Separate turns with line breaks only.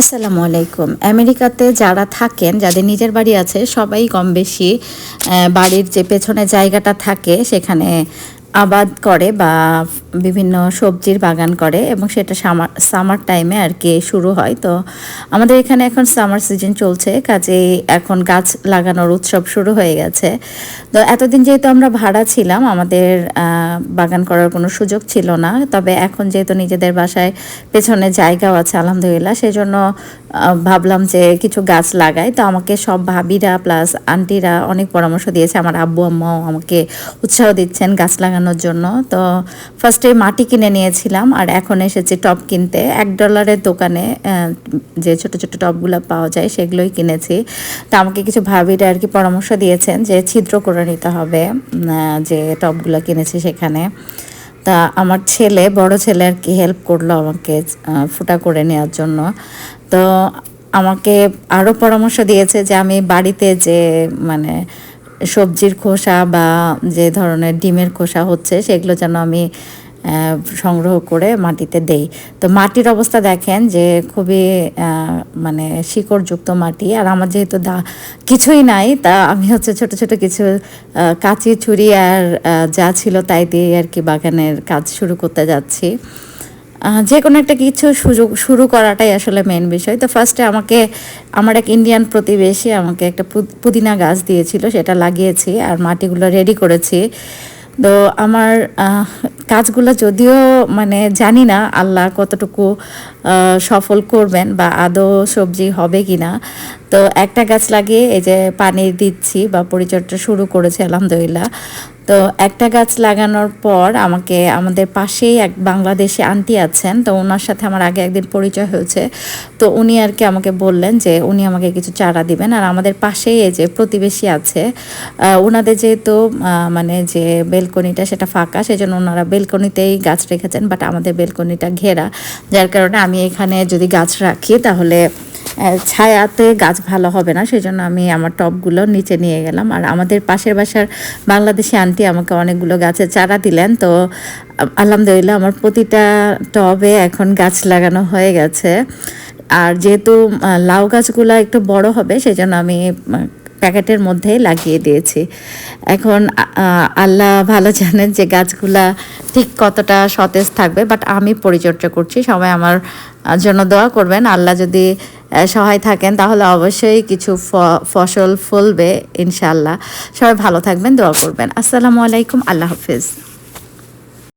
আসসালামু আলাইকুম। আমেরিকাতে যারা থাকেন, যাদের নিজের বাড়ি আছে, সবাই কম বেশি বাড়ির যে পেছনে জায়গাটা থাকে, সেখানে আবাদ করে বা বিভিন্ন সবজির বাগান করে এবং সেটা সামার সামার টাইমে আর কি শুরু হয়। তো আমাদের এখানে এখন সামার সিজন চলছে, কাজেই এখন গাছ লাগানোর উৎসব শুরু হয়ে গেছে। তো এতদিন যেহেতু আমরা ভাড়া ছিলাম, আমাদের বাগান করার কোনো সুযোগ ছিল না। তবে এখন যেহেতু নিজেদের বাসায় পেছনে জায়গাও আছে, আলহামদুলিল্লাহ সেই জন্য ভাবলাম যে কিছু গাছ লাগাই। তো আমাকে সব ভাবিরা প্লাস আন্টিরা অনেক পরামর্শ দিয়েছে, আমার আব্বু, আম্মাও আমাকে উৎসাহ দিচ্ছেন গাছ লাগানোর জন্য। তো ফার্স্টে মাটি কিনে নিয়েছিলাম, আর এখন এসেছি টব কিনতে। এক ডলারের দোকানে যে ছোট ছোট টবগুলো পাওয়া যায়, সেগুলোই কিনেছি। তো আমাকে কিছু ভাবিরা আর কি পরামর্শ দিয়েছেন যে ছিদ্র করে নিতে হবে যে টবগুলো কিনেছি সেখানে তা আমার ছেলে, বড় ছেলে আর কি হেল্প করল আমাকে ফুটা করে নেওয়ার জন্য। তো আমাকে আরও পরামর্শ দিয়েছে যে আমি বাড়িতে যে মানে সবজির খোসা বা যে ধরনের ডিমের খোসা হচ্ছে, সেগুলো যেন আমি সংগ্রহ করে মাটিতে দেই। তো মাটির অবস্থা দেখেন যে খুবই মানে শিকড়যুক্ত মাটি। আর আমার যেহেতু দা, কিছুই নাই, তা আমি হচ্ছে ছোট ছোট কিছু কাঁচি, ছুরি আর যা ছিল তাই দিয়ে আর কি বাগানের কাজ শুরু করতে যাচ্ছি। যে কোনো একটা কিছু সুযোগ, শুরু করাটাই আসলে মেন বিষয়। তো ফার্স্টে আমাকে, আমার এক ইন্ডিয়ান প্রতিবেশী আমাকে একটা পুদিনা গাছ দিয়েছিল, সেটা লাগিয়েছি আর মাটিগুলো রেডি করেছি। তো আমার কাজগুলো যদিও মানে জানি না আল্লাহ কতটুকু সফল করবেন বা আদৌ সবজি হবে কি না তো একটা গাছ লাগিয়ে এই যে পানি দিচ্ছি বা পরিচর্যা শুরু করেছি, আলহামদুলিল্লাহ। তো একটা গাছ লাগানোর পর আমাকে, আমাদের পাশেই এক বাংলাদেশি আন্টি আছেন, তো ওনার সাথে আমার আগে একদিন পরিচয় হয়েছে। তো উনি আর কি আমাকে বললেন যে উনি আমাকে কিছু চারা দিবেন। আর আমাদের পাশেই এই যে প্রতিবেশী আছে ওনাদের যেহেতু মানে যে বেলকনিটা সেটা ফাঁকা, সেজন্য ওনারা বেলকনিতেই গাছ রেখেছেন, বাট আমাদের বেলকনিটা ঘেরা। যার কারণে আমি এখানে যদি গাছ রাখি, তাহলে ছায়াতে গাছ ভালো হবে না। সেই জন্য আমি আমার টবগুলো নিচে নিয়ে গেলাম। আর আমাদের পাশের বাসার বাংলাদেশি আন্টি আমাকে অনেকগুলো গাছের চারা দিলেন। তো, আলহামদুলিল্লাহ আমার প্রতিটা টবে এখন গাছ লাগানো হয়ে গেছে। আর যেহেতু লাউ গাছগুলো একটু বড় হবে, সেই জন্য আমি প্যাকেটের মধ্যে লাগিয়ে দিয়েছি। এখন আল্লাহ ভালো জানেন যে গাছগুলা ঠিক কতটা সতেজ থাকবে বাট আমি পরিচর্যা করছি, সবাই আমার জন্য দোয়া করবেন। আল্লাহ যদি সহায় থাকেন, তাহলে অবশ্যই কিছু ফসল ফলবে ইনশাল্লাহ সবাই ভালো থাকবেন, দোয়া করবেন। আসসালামু আলাইকুম, আল্লাহ হাফিজ।